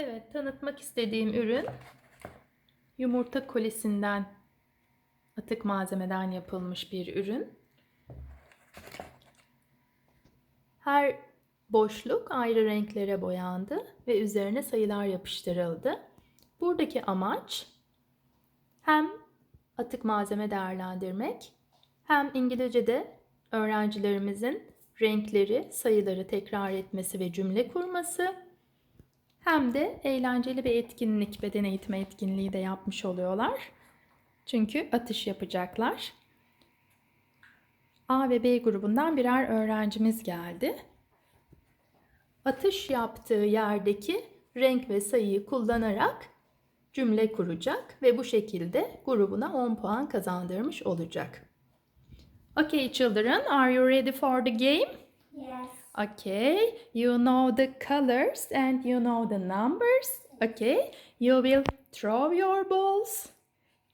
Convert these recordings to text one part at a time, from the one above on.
Evet, tanıtmak istediğim ürün yumurta kolisinden atık malzemeden yapılmış bir ürün. Her boşluk ayrı renklere boyandı ve üzerine sayılar yapıştırıldı. Buradaki amaç hem atık malzeme değerlendirmek hem İngilizce'de öğrencilerimizin renkleri, sayıları tekrar etmesi ve cümle kurması hem de eğlenceli bir etkinlik, beden eğitimi etkinliği de yapmış oluyorlar. Çünkü atış yapacaklar. A ve B grubundan birer öğrencimiz geldi. Atış yaptığı yerdeki renk ve sayıyı kullanarak cümle kuracak ve bu şekilde grubuna 10 puan kazandırmış olacak. Okay children, are you ready for the game? Yes. Okay, you know the colors and you know the numbers. Okay, you will throw your balls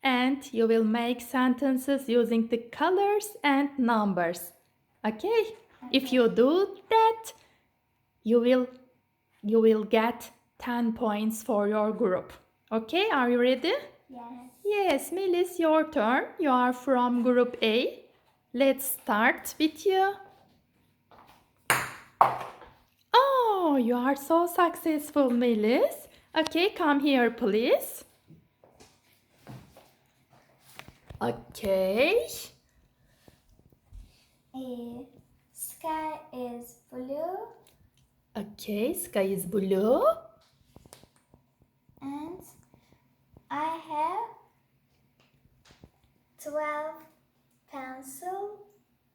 and you will make sentences using the colors and numbers. Okay, if you do that, you will you will get 10 points for your group. Okay, are you ready? Yes. Yes, Melis, your turn. You are from group A. Let's start with you. Oh, you are so successful, Melis. Okay, come here, please. Okay. A sky is blue Okay, sky is blue. and I have 12 pencil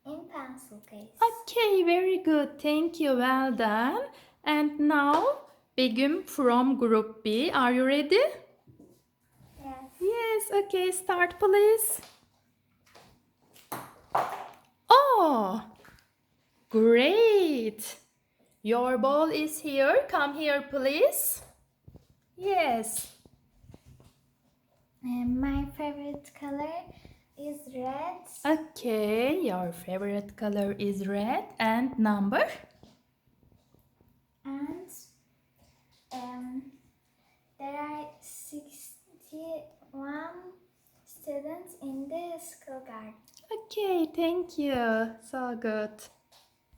in pencil case. Okay, very good. Thank you. Well done. And now, Begum from group B. Are you ready? Yes. Yes, okay, start please. Oh, great. Your ball is here. Come here, please. Yes. And my favorite color red. Okay, your favorite color is red and number? And um, there are 61 students in the school garden. Okay, thank you. So good.